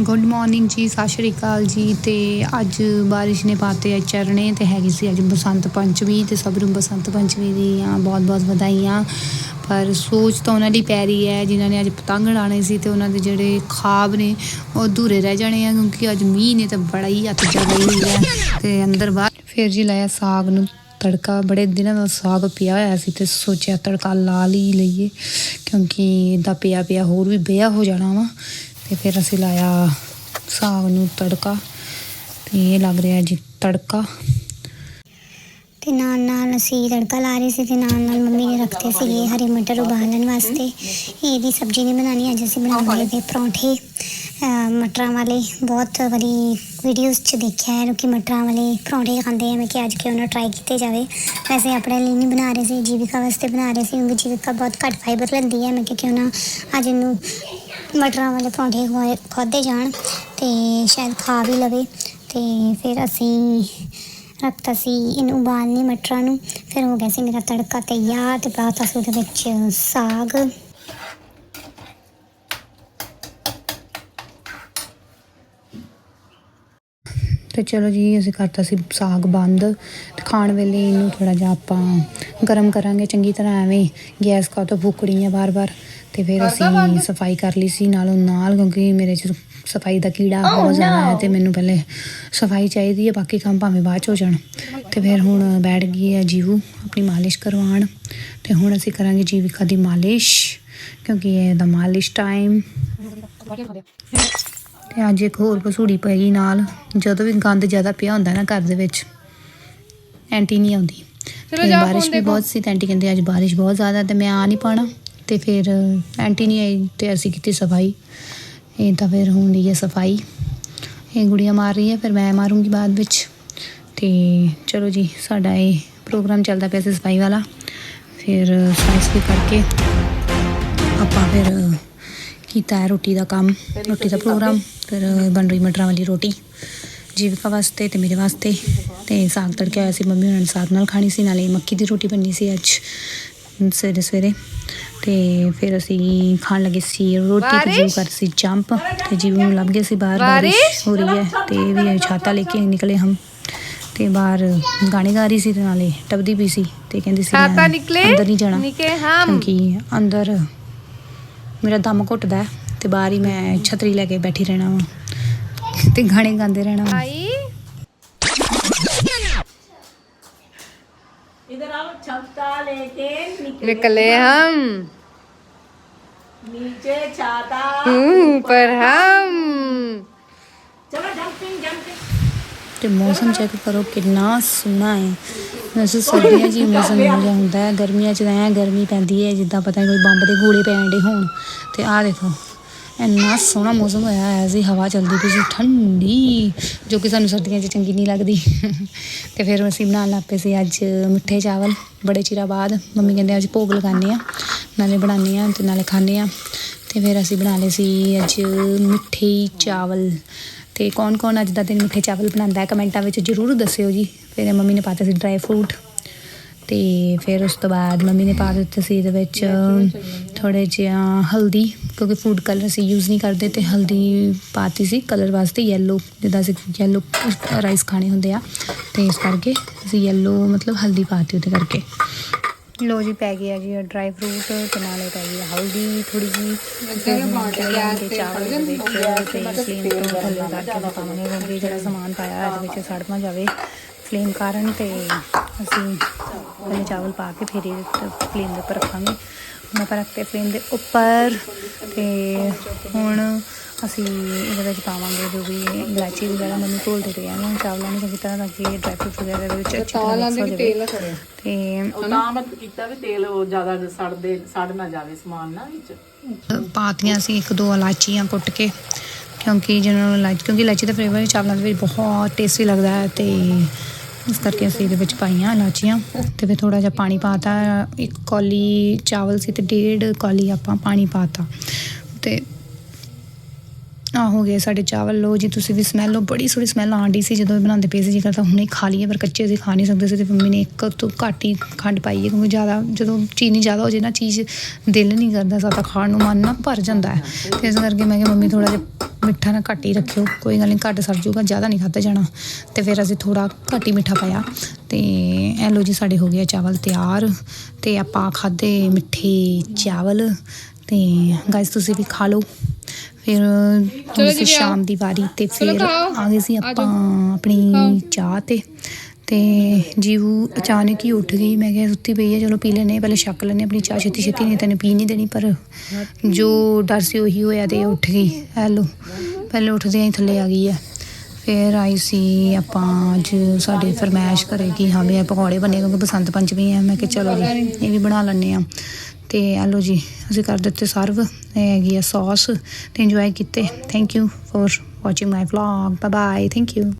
Good morning ਜੀ, ਸਤਿ ਸ਼੍ਰੀ ਅਕਾਲ ਜੀ। ਤੇ ਅੱਜ ਬਾਰਿਸ਼ ਨੇ ਪਾਤੇ ਆ ਚਰਣੇ ਤੇ ਹੈਗੀ ਸੀ ਅੱਜ ਬਸੰਤ ਪੰਚਮੀ ਤੇ ਸਭ ਨੂੰ ਬਸੰਤ ਪੰਚਮੀ ਦੀਆਂ ਬਹੁਤ ਬਹੁਤ ਵਧਾਈਆਂ। ਪਰ ਸੋਚ ਤਾਂ ਉਹਨਾਂ ਦੀ ਪੈ ਰਹੀ ਹੈ, ਜਿਨ੍ਹਾਂ ਨੇ ਅੱਜ ਪਤੰਗ ਉਡਾਉਣੇ ਸੀ ਤੇ ਉਹਨਾਂ ਦੇ ਜਿਹੜੇ ਖਾਬ ਨੇ, ਉਹ ਅਧੂਰੇ ਰਹਿ ਜਾਣੇ ਆ ਕਿਉਂਕਿ ਅੱਜ ਮੀਂਹ ਨੇ ਤਾਂ ਬੜਾ ਹੀ ਹੱਥ ਜਗਾਈ ਹੋਈ ਹੈ। ਤੇ ਅੰਦਰ ਬਾਹਰ ਫਿਰ ਜੀ ਲਾਇਆ ਸਾਗ ਨੂੰ ਤੜਕਾ, ਬੜੇ ਦਿਨਾਂ ਦਾ ਸਾਗ ਪਿਆ ਹੋਇਆ ਸੀ ਤੇ ਸੋਚਿਆ ਤੜਕਾ ਲਾ ਲਈ ਲਈਏ, ਕਿਉਂਕਿ ਇਹਦਾ ਪਿਆ ਪਿਆ ਹੋਰ ਵੀ ਬਿਆ ਹੋ ਜਾਣਾ ਵਾ। ਤੇ ਫਿਰ ਅਸੀਂ ਲਾਇਆ ਸਾਗ ਨੂੰ ਤੜਕਾ ਤੇ ਇਹ ਲੱਗ ਰਿਹਾ ਜੀ ਤੜਕਾ। ਤੇ ਨਾਲ ਨਾਲ ਅਸੀਂ ਤੜਕਾ ਲਾ ਰਹੇ ਸੀ ਤੇ ਨਾਲ ਨਾਲ ਮੰਮੀ ਨੇ ਰੱਖਤੇ ਸੀਗੇ ਹਰੇ ਮਟਰ ਉਬਾਲਣ ਵਾਸਤੇ। ਇਹਦੀ ਸਬਜ਼ੀ ਨਹੀਂ ਬਣਾਣੀ ਅੱਜ ਅਸੀਂ ਬਣਾਉਣੇ ਦੇ ਪਰੌਂਠੇ। ਮਟਰਾਂ ਵਾਲੇ ਬਹੁਤ ਵਾਰੀ ਵੀਡੀਓਜ਼ 'ਚ ਦੇਖਿਆ ਹੈ ਕਿ ਮਟਰਾਂ ਵਾਲੇ ਪਰੌਂਠੇ ਖਾਂਦੇ ਆ ਮੈਂ ਕਿ ਅੱਜ ਕਿਉਂ ਨਾ ਟਰਾਈ ਕੀਤੇ ਜਾਵੇ। ਵੈਸੇ ਆਪਣੇ ਲਈ ਨਹੀਂ ਬਣਾ ਰਹੇ ਸੀ, ਜੀਵਿਕਾ ਵਾਸਤੇ ਬਣਾ ਰਹੇ ਸੀ, ਕਿਉਂਕਿ ਜੀਵਿਕਾ ਬਹੁਤ ਘੱਟ ਫਾਈਬਰ ਲੈਂਦੀ ਹੈ ਮੈਂ ਕਿ ਕਿਉਂ ਨਾ ਅੱਜ ਇਹਨੂੰ ਮਟਰਾਂ ਵਾਲੇ ਪਰੌਂਠੇ ਖਵਾਏ- ਜਾਣ ਤੇ ਸ਼ਾਇਦ ਖਾ ਵੀ ਲਵੇ ਤੇ ਫਿਰ ਅਸੀਂ ਰੱਖਤਾ ਸੀ ਇਹਨੂੰ ਉਬਾਲਨੇ ਮਟਰਾਂ ਨੂੰ। ਫਿਰ ਹੋ ਗਿਆ ਸੀ ਮੇਰਾ ਤੜਕਾ ਤਿਆਰ ਤੇ ਪਾਤਾ ਸੀ ਉਹਦੇ ਵਿੱਚ ਸਾਗ। ਤੇ ਚਲੋ ਜੀ, ਅਸੀਂ ਕਰਤਾ ਸੀ ਸਾਗ ਬੰਦ ਤੇ ਖਾਣ ਵੇਲੇ ਇਹਨੂੰ ਥੋੜਾ ਜਿਹਾ ਆਪਾਂ ਗਰਮ ਕਰਾਂਗੇ। ਚੰਗੀ ਤਰ੍ਹਾਂ ਐਵੇਂ ਗੈਸ ਕਾ ਤੋਂ ਫੁਕੜੀ ਆ ਬਾਰ-ਬਾਰ ਤੇ ਫਿਰ ਅਸੀਂ ਸਫ਼ਾਈ ਕਰ ਲਈ ਸੀ ਨਾਲੋਂ ਨਾਲ ਕਿਉਂਕਿ ਮੇਰੇ ਚ ਸਫ਼ਾਈ ਦਾ ਕੀੜਾ ਬਹੁਤ ਜ਼ਿਆਦਾ ਹੈ ਤੇ ਮੈਨੂੰ ਪਹਿਲੇ ਸਫ਼ਾਈ ਚਾਹੀਦੀ ਹੈ ਬਾਕੀ ਕੰਮ ਭਾਵੇਂ ਬਾਅਦ ਚ ਹੋ ਜਾਣ। ਤੇ ਫਿਰ ਹੁਣ ਬੈਠ ਗਈ ਹੈ ਜੀਵੂ ਆਪਣੀ ਮਾਲਿਸ਼ ਕਰਵਾਉਣ। ਤੇ ਹੁਣ ਅਸੀਂ ਕਰਾਂਗੇ ਜੀਵਿਕਾ ਦੀ ਮਾਲਿਸ਼ ਕਿਉਂਕਿ ਇਹ ਦਾ ਮਾਲਿਸ਼ ਟਾਈਮ ਤੇ ਅੱਜ ਇੱਕ ਹੋਰ ਪਸੂੜੀ ਪੈ ਗਈ ਨਾਲ ਜਦੋਂ ਵੀ ਗੰਦ ਜ਼ਿਆਦਾ ਪਿਆ ਹੁੰਦਾ ਨਾ ਘਰ ਦੇ ਵਿੱਚ ਐਂਟੀ ਨਹੀਂ ਆਉਂਦੀ। ਤੇ ਬਾਰਿਸ਼ ਵੀ ਬਹੁਤ ਸੀ ਤੇ ਆਂਟੀ ਕਹਿੰਦੇ ਅੱਜ ਬਾਰਿਸ਼ ਬਹੁਤ ਜ਼ਿਆਦਾ ਤੇ ਮੈਂ ਆ ਨਹੀਂ ਪਾਣਾ ਤੇ ਫਿਰ ਆਂਟੀ ਨਹੀਂ ਆਈ ਤੇ ਅਸੀਂ ਕੀਤੀ ਸਫ਼ਾਈ। ਇਹ ਤਾਂ ਫਿਰ ਹੁਣ ਦੀ ਹੈ ਸਫ਼ਾਈ। ਇਹ ਗੁੜੀਆਂ ਮਾਰ ਰਹੀ ਹੈ, ਫਿਰ ਮੈਂ ਮਾਰੂੰਗੀ ਬਾਅਦ ਵਿੱਚ। ਤੇ ਚਲੋ ਜੀ, ਸਾਡਾ ਇਹ ਪ੍ਰੋਗਰਾਮ ਚੱਲਦਾ ਪਿਆ ਸੀ ਸਫ਼ਾਈ ਵਾਲਾ। ਫਿਰ ਸਫ਼ਾਈ ਸਫ਼ਾਈ ਕਰਕੇ ਆਪਾਂ ਫਿਰ ਕੀਤਾ ਹੈ ਰੋਟੀ ਦਾ ਕੰਮ, ਰੋਟੀ ਦਾ ਪ੍ਰੋਗਰਾਮ। ਫਿਰ ਬਣ ਰਹੀ ਮਟਰਾਂ ਵਾਲੀ ਰੋਟੀ, ਜੀਵਿਕਾ ਵਾਸਤੇ ਤੇ ਮੇਰੇ ਵਾਸਤੇ। ਤੇ ਸਾਗ ਤੜਕਿਆ ਹੋਇਆ ਸੀ ਮੰਮੀ ਉਹਨਾਂ ਨੇ ਸਾਗ ਨਾਲ ਖਾਣੀ ਸੀ, ਨਾਲੇ ਮੱਕੀ ਦੀ ਰੋਟੀ ਬਣਨੀ ਸੀ ਅੱਜ। ਸਵੇਰੇ ਸਵੇਰੇ। ਤੇ ਫਿਰ ਅਸੀਂ ਖਾਣ ਲੱਗੇ ਸੀ ਰੋਟੀ ਤੇ ਜੀਵ ਕਰ ਸੀ ਜੰਪ ਤੇ ਜੀਵ ਨੂੰ ਲੱਭ ਗਏ ਸੀ ਬਾਹਰ। ਬਾਰਿਸ਼ ਹੋ ਰਹੀ ਹੈ ਤੇ ਵੀ ਛਾਤਾ ਲੈ ਕੇ ਨਿਕਲੇ ਹਮ। ਤੇ ਬਾਹਰ ਗਾਣੇ ਗਾ ਰਹੀ ਸੀ ਤੇ ਨਾਲੇ ਟੱਪਦੀ ਵੀ ਸੀ ਤੇ ਕਹਿੰਦੀ ਸੀ ਛਾਤਾ ਨਿਕਲੇ? ਅੰਦਰ ਨਹੀਂ ਜਾਣਾ। ਨਿਕੇ ਹਮ। ਕਿਉਂਕਿ ਅੰਦਰ ਮੇਰਾ ਦਮ ਘੁੱਟਦਾ ਤੇ ਬਾਹਰ ਹੀ ਮੈਂ ਛਤਰੀ ਲੈ ਕੇ ਬੈਠੀ ਰਹਿਣਾ ਵਾ ਤੇ ਗਾਣੇ ਗਾਉਂਦੇ ਰਹਿਣਾ ਵਾ। छत्ता लेके निकले निकले हम नीचे छाता ऊपर हम चलो जंपिंग जंपिंग ਤੇ ਮੌਸਮ ਚੈੱਕ ਕਰੋ ਕਿੰਨਾ ਸੋਹਣਾ ਹੈ ਵੈਸੇ ਸਰਦੀਆਂ 'ਚ ਹੀ ਮੌਸਮ ਇਹੋ ਜਿਹਾ ਹੁੰਦਾ ਹੈ ਗਰਮੀਆਂ 'ਚ ਤਾਂ ਐਂ ਗਰਮੀ ਪੈਂਦੀ ਹੈ ਜਿੱਦਾਂ ਪਤਾ ਨਹੀਂ ਕੋਈ ਬੰਬ ਦੇ ਗੋਲੇ ਪੈਣ ਦੇ ਹੋਣ ਤੇ ਆਹ ਦੇਖੋ ਇੰਨਾ ਸੋਹਣਾ ਮੌਸਮ ਹੋਇਆ ਹੈ ਸੀ, ਹਵਾ ਚੱਲਦੀ ਪਈ ਸੀ, ਠੰਡੀ, ਜੋ ਕਿ ਸਾਨੂੰ ਸਰਦੀਆਂ 'ਚ ਚੰਗੀ ਨਹੀਂ ਲੱਗਦੀ। ਤੇ ਫਿਰ ਅਸੀਂ ਬਣਾਉਣ ਲੱਗ ਪਏ ਸੀ ਅੱਜ ਮਿੱਠੇ ਚਾਵਲ, ਬੜੇ ਚਿਰਾਂ ਬਾਅਦ। ਮੰਮੀ ਕਹਿੰਦੇ ਅੱਜ ਭੋਗ ਲਗਾਉਂਦੇ ਆ, ਨਾਲੇ ਬਣਾਉਂਦੇ ਆ ਤੇ ਨਾਲੇ ਖਾਂਦੇ ਆ। ਤੇ ਫਿਰ ਅਸੀਂ ਬਣਾ ਲਏ ਸੀ ਅੱਜ ਮਿੱਠੇ ਚਾਵਲ। ਤੇ ਕੌਣ ਕੌਣ ਅੱਜ ਦਾ ਦਿਨ ਮਿੱਠੇ ਚਾਵਲ ਬਣਾਉਂਦਾ ਹੈ ਕਮੈਂਟਾਂ ਵਿੱਚ ਜਰੂਰ ਦੱਸਿਓ ਜੀ। ਫਿਰ ਮੰਮੀ ਨੇ ਪਾਤਾ ਸੀ ਡਰਾਈ ਫਰੂਟ। ਤੇ ਫਿਰ ਉਸ ਤੋਂ ਬਾਅਦ ਮੰਮੀ ਨੇ ਪਾ ਦਿੱਤੇ ਸੀ ਇਹਦੇ ਵਿੱਚ ਥੋੜੇ ਜਿਹਾ ਹਲਦੀ ਕਿਉਂਕਿ ਫੂਡ ਕਲਰ ਅਸੀਂ ਯੂਜ਼ ਨਹੀਂ ਕਰਦੇ ਤੇ ਹਲਦੀ ਪਾਤੀ ਸੀ ਕਲਰ ਵਾਸਤੇ ਯੈਲੋ ਜਿੱਦਾਂ ਅਸੀਂ ਯੈਲੋ ਰਾਈਸ ਖਾਣੇ ਹੁੰਦੇ ਆ ਤੇ ਇਸ ਕਰਕੇ ਅਸੀਂ ਯੈਲੋ ਮਤਲਬ ਹਲਦੀ ਪਾਤੀ ਉਹਦੇ ਕਰਕੇ। ਲੋ ਜੀ ਪੈ ਗਿਆ ਜੀ ਡਰਾਈ ਫਰੂਟ ਤੇ ਨਾਲੇ ਪੈ ਗਈ ਹਲਦੀ ਥੋੜੀ ਜੀ ਤੇ ਚਾਵਲ ਦੇ ਵਿੱਚ ਤੇ ਥੱਲੇ ਕਰਕੇ ਜਿਹੜਾ ਸਮਾਨ ਪਾਇਆ ਇਹਦੇ ਵਿੱਚ ਸੜ ਨਾ ਜਾਵੇ। ਫਲੇਮ ਕਾਰਨ ਤੇ ਅਸੀਂ ਪਹਿਲੇ ਚਾਵਲ ਪਾ ਕੇ ਫਿਰ ਇਹ ਫਲੇਮ ਦੇ ਉੱਪਰ ਰੱਖਾਂਗੇ। ਹੁਣ ਆਪਾਂ ਰੱਖਤੇ ਫਲੇਮ ਦੇ ਉੱਪਰ ਤੇ ਹੁਣ ਅਸੀਂ ਇਹਦੇ ਵਿੱਚ ਪਾਵਾਂਗੇ ਜੋ ਵੀ ਇਲਾਚੀ ਵਗੈਰਾ ਮੈਨੂੰ ਘੋਲ ਦੇ ਰਿਹਾ ਨਾ ਚਾਵਲਾਂ ਨੂੰ ਚੰਗੀ ਤਰ੍ਹਾਂ ਤਾਂ ਕਿ ਡਰਾਈ ਫਰੂਟ ਵਗੈਰਾ ਦੇ ਵਿੱਚ ਅੱਛੀ ਤਰ੍ਹਾਂ ਮਿਕਸ ਹੋ ਜਾਵੇ। ਤੇ ਉਹ ਤਾਂ ਮੈਂ ਕੀਤਾ ਵੀ ਤੇਲ ਉਹ ਜ਼ਿਆਦਾ ਸੜਦੇ ਸੜ ਨਾ ਜਾਵੇ ਸਮਾਨ ਨਾ ਵਿੱਚ। ਪਾਤੀਆਂ ਸੀ ਇੱਕ ਦੋ ਇਲਾਚੀਆਂ ਕੁੱਟ ਕੇ ਕਿਉਂਕਿ ਜਿਹਨਾਂ ਨੂੰ ਇਲਾਚੀ ਕਿਉਂਕਿ ਇਲਾਚੀ ਦਾ ਫਲੇਵਰ ਚਾਵਲਾਂ ਦੇ ਵਿੱਚ ਬਹੁਤ ਟੇਸਟੀ ਲੱਗਦਾ ਹੈ ਤੇ ਇਸ ਕਰਕੇ ਅਸੀਂ ਇਹਦੇ ਵਿੱਚ ਪਾਈਆਂ ਇਲਾਚੀਆਂ ਤੇ ਫਿਰ ਥੋੜਾ ਜਿਹਾ ਪਾਣੀ ਪਾਤਾ। ਇੱਕ ਕੌਲੀ ਚਾਵਲ ਸੀ ਤੇ ਡੇਢ ਕੌਲੀ ਆਪਾਂ ਪਾਣੀ ਪਾਤਾ। ਤੇ ਆ ਹੋ ਗਏ ਸਾਡੇ ਚਾਵਲ ਲੋ ਜੀ ਤੁਸੀਂ ਵੀ ਸਮੈਲ ਲਓ ਬੜੀ ਸੋਹਣੀ ਸਮੈਲ ਆਂਡੀ ਸੀ ਜਦੋਂ ਇਹ ਬਣਾਉਂਦੇ ਪਏ ਸੀ ਜੀ ਕਰਦਾ ਹੁਣੇ ਖਾ ਲਈਏ, ਪਰ ਕੱਚੇ ਅਸੀਂ ਖਾ ਨਹੀਂ ਸਕਦੇ ਸੀ ਤੇ ਮੰਮੀ ਨੇ ਇੱਕ ਤੋਂ ਘੱਟ ਹੀ ਖੰਡ ਪਾਈ ਹੈ, ਕਿਉਂਕਿ ਜ਼ਿਆਦਾ ਜਦੋਂ ਚੀਨੀ ਜ਼ਿਆਦਾ ਹੋ ਜੇ ਨਾ, ਚੀਜ਼ ਦਿਲ ਨਹੀਂ ਕਰਦਾ ਸਾਡਾ ਖਾਣ ਨੂੰ, ਮਨ ਨਾ ਭਰ ਜਾਂਦਾ ਹੈ। ਤੇ ਇਸ ਕਰਕੇ ਮੈਂ ਕਿਹਾ ਮੰਮੀ ਥੋੜਾ ਜਿਹਾ ਮਿੱਠਾ ਨਾ ਘੱਟ ਹੀ ਰੱਖਿਓ, ਕੋਈ ਗੱਲ ਨਹੀਂ ਘੱਟ ਸਰ ਜੂਗਾ ਜ਼ਿਆਦਾ ਨਹੀਂ ਖਾਧਾ ਜਾਣਾ। ਤੇ ਫਿਰ ਅਸੀਂ ਥੋੜਾ ਘੱਟ ਹੀ ਮਿੱਠਾ ਪਾਇਆ। ਤੇ ਇਹ ਲੋ ਜੀ ਸਾਡੇ ਹੋ ਗਿਆ ਚਾਵਲ ਤਿਆਰ, ਤੇ ਆਪਾਂ ਖਾਦੇ ਮਿੱਠੇ ਚਾਵਲ। ਤੇ ਗਾਇਸ ਤੁਸੀਂ ਵੀ ਖਾ ਲਓ। ਫਿਰ ਚਲੋ ਜੀ। ਸ਼ਾਮ ਦੀ ਵਾਰੀ ਤੇ ਫਿਰ। ਆ ਗਏ ਸੀ ਆ ਆਪਾਂ। ਆਪਣੀ। ਚਾਹ ਤੇ ਤੇ ਜੀਵੂ ਅਚਾਨਕ ਹੀ ਉੱਠ ਗਈ ਮੈਂ ਕਿਹਾ ਸੁੱਤੀ ਪਈ ਹੈ ਚਲੋ ਪੀ ਲੈਨੇ ਪਹਿਲੇ ਛੱਕ ਲੈਨੇ ਆਪਣੀ ਚਾਹ ਛੇਤੀ ਛੇਤੀ ਨਹੀਂ ਤੈਨੂੰ ਪੀ ਨਹੀਂ ਦੇਣੀ ਪਰ ਜੋ ਡਰ ਸੀ ਉਹੀ ਹੋਇਆ ਤੇ ਉੱਠ ਗਈ ਹੈਲੋ ਪਹਿਲੇ ਉੱਠਦਿਆਂ ਹੀ ਥੱਲੇ ਆ ਗਈ ਹੈ ਫਿਰ ਆਈ ਸੀ ਆਪਾਂ ਅੱਜ ਸਾਡੇ ਫਰਮਾਇਸ਼ ਕਰੇ ਕਿ ਹਾਂ ਵੀ ਇਹ ਪਕੌੜੇ ਬਣੇ ਕਿਉਂਕਿ ਬਸੰਤ ਪੰਚਮੀ ਹੈ, ਮੈਂ ਕਿਹਾ ਚਲੋ ਜੀ, ਇਹ ਵੀ ਬਣਾ ਲੈਂਦੇ ਆ ਤੇ ਆ ਲਓ ਜੀ, ਅਸੀਂ ਕਰ ਦਿੱਤੇ ਸਰਵ ਇਹ ਹੈਗੀ ਆ ਸੌਸ ਤੇ ਇੰਜੋਏ ਕੀਤੇ। Thank you for watching my vlog bye bye thank you